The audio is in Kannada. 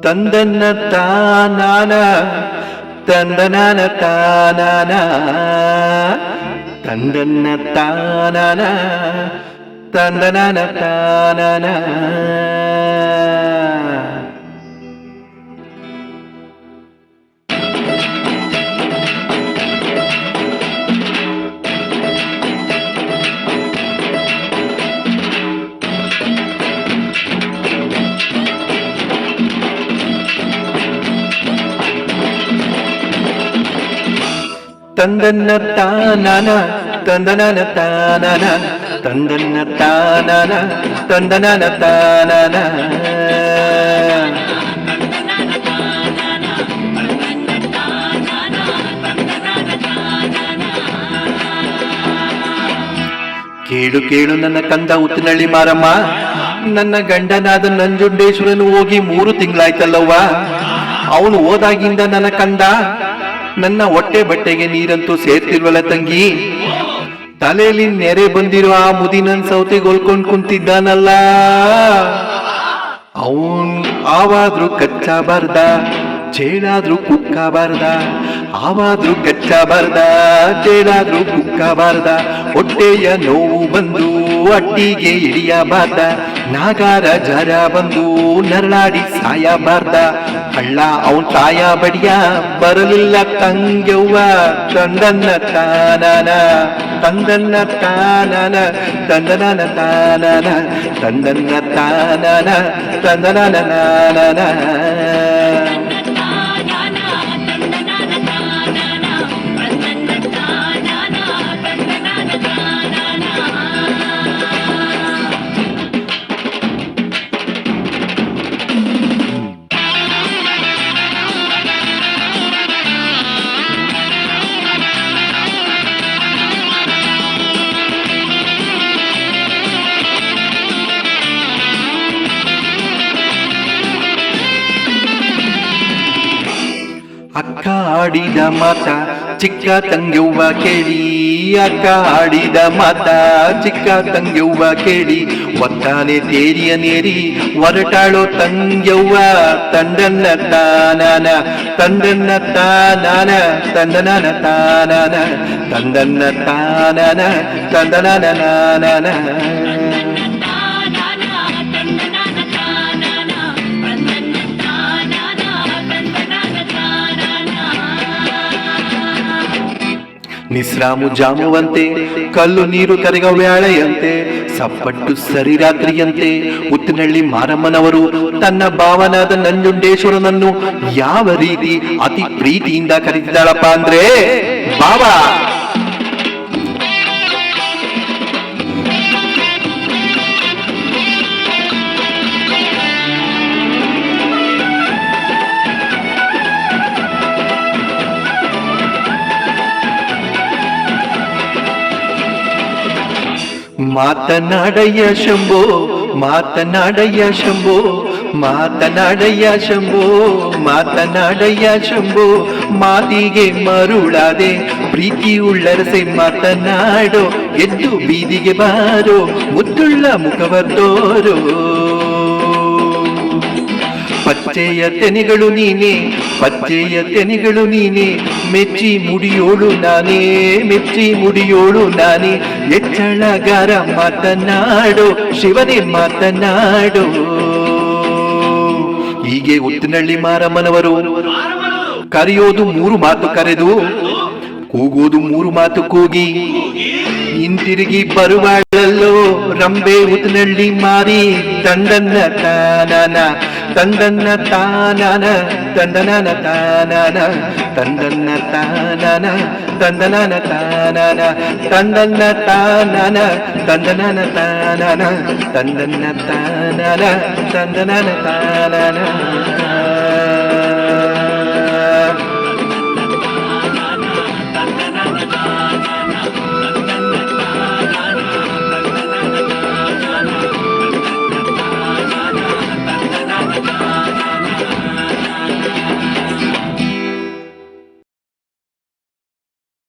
ತಂದನ್ನ ತಾನಾನ ತಂದನಾನ ತಾನಾನ ತಂದನ್ನ ತಾನಾನ ತಂದನಾನ ತಾನಾನ ತಂದನ್ನ ತಾನನ, ತಂದನನ ತಾನನ, ತಂದನ್ನ ತಾನನ, ತಂದನನ ತಾನನ. ಕೇಳು ಕೇಳು ನನ್ನ ಕಂದ ಉತ್ತಿನಳ್ಳಿ ಮಾರಮ್ಮ, ನನ್ನ ಗಂಡನಾದ ನಂಜುಂಡೇಶ್ವರನು ಹೋಗಿ ಮೂರು ತಿಂಗಳಾಯ್ತಲ್ಲವ್ವ. ಅವನು ಹೋದಾಗಿಂದ ನನ್ನ ಕಂದ ನನ್ನ ಹೊಟ್ಟೆ ಬಟ್ಟೆಗೆ ನೀರಂತೂ ಸೇರ್ತಿಲ್ವಲ್ಲ ತಂಗಿ? ತಲೆಯಲ್ಲಿ ನೆರೆ ಬಂದಿರೋ ಆ ಮುದಿನನ್ ಸೌತೆಗೊಲ್ಕೊಂಡ್ ಕುಂತಿದ್ದಾನಲ್ಲ. ಅವನ್ ಆವಾದ್ರೂ ಕಚ್ಚಬಾರ್ದ ಚೇಳಾದ್ರೂ ಕುಕ್ಕಬಾರ್ದ, ಆವಾದ್ರೂ ಕಚ್ಚಬಾರ್ದ ಚೇಳಾದ್ರೂ ಕುಕ್ಕಬಾರ್ದ. ಹೊಟ್ಟೆಯ ನೋವು ಬಂದು ಅಟ್ಟಿಗೆ ಇಳಿಯಬಾರ್ದ. ನಾಗಾರ ಜರ ಬಂದು ನರಳಾಡಿ ಸಾಯಬಾರ್ದ ಕಳ್ಳ ಅವನ್ ತಾಯ ಬಡಿಯ ಬರಲಿಲ್ಲ ತಂಗ್ಯವ್ವ. ತಂದನ್ನ ತಾನನ ತಂದನ್ನ ತಾನನ, ತಂದನನ ತಾನನ, ತಂದನ್ನ ತಾನನ, ತಂದನನ ನಾನನ. ಅಕ್ಕ ಆಡಿದ ಮಾತ ಚಿಕ್ಕ ತಂಗ್ಯವ್ವ ಕೇಳಿ ಅಕ್ಕ ಆಡಿದ ಮಾತ ಚಿಕ್ಕ ತಂಗ್ಯವ್ವ ಕೇಳಿ ಒತ್ತಾನೆ ತೇರಿಯ ನೇರಿ ಹೊರಟಾಳೋ ತಂಗ್ಯವ್ವ ತಂಡನ್ನ ತಾನಾನ ತಂದನ್ನ ತಾನಾನ ತಂದನನ ತಾನಾನ ತಂದನ್ನ ತಾನಾನ ತಂದನನ ನಾನನ ನಿಸ್ರಾಮು ಜಾಮುವಂತೆ, ಕಲ್ಲು ನೀರು ಕರೆಗ ವ್ಯಾಳೆಯಂತೆ ಸಪ್ಪಟ್ಟು ಸರಿ ರಾತ್ರಿಯಂತೆ ಉತ್ತಿನಳ್ಳಿ ಮಾರಮ್ಮನವರು ತನ್ನ ಭಾವನಾದ ನಂಜುಂಡೇಶ್ವರನನ್ನು ಯಾವ ರೀತಿ ಅತಿ ಪ್ರೀತಿಯಿಂದ ಕರೆದಿದ್ದಾಳಪ್ಪ ಅಂದ್ರೆ, ಬಾಬಾ ಮಾತನಾಡಯ್ಯ ಶಂಭೋ ಮಾತನಾಡಯ್ಯ ಶಂಭೋ ಮಾತನಾಡಯ್ಯ ಶಂಭೋ ಮಾತನಾಡಯ್ಯ ಶಂಭೋ. ಮಾತಿಗೆ ಮರುಳಾದೆ, ಪ್ರೀತಿ ಉಳ್ಳರಸೆ ಮಾತನಾಡೋ, ಎದ್ದು ಬೀದಿಗೆ ಬಾರೋ, ಮುದ್ದುಳ್ಳ ಮುಖವರ್ತೋರೋ ಪಚ್ಚೆಯ ತೆನೆಗಳು ನೀನೆ, ಪಚ್ಚೆಯ ತೆನೆಗಳು ನೀನೆ, ಮೆಚ್ಚಿ ಮುಡಿಯೋಳು ನಾನೇ, ಮೆಚ್ಚಿ ಮುಡಿಯೋಳು ನಾನೇ. ಎಚ್ಚಳಗಾರ ಮಾತನಾಡು, ಶಿವನೇ ಮಾತನಾಡು. ಹೀಗೆ ಉತ್ತಿನಳ್ಳಿ ಮಾರಮ್ಮನವರು ಕರೆಯೋದು ಮೂರು ಮಾತು ಕರೆದು, ಕೂಗೋದು ಮೂರು ಮಾತು ಕೂಗಿ, ಹಿಂತಿರುಗಿ ಬರುವಾಗಲೋ ರಂಬೆ ಉತ್ತಿನಳ್ಳಿ ಮಾರಿ ತಂದನ್ನ ತಾನನ ತಂದನ್ನ ತಾನನ ತಂದನನ ತಾನನ ತಂದನ್ನ ತಾನನ ತಂದನನ ತಾನನ ತಂದನ್ನ ತಾನನ ತಂದನನ ತಾನನ ತಂದನ್ನ ತಾನನ ತಂದನನ ತಾನನ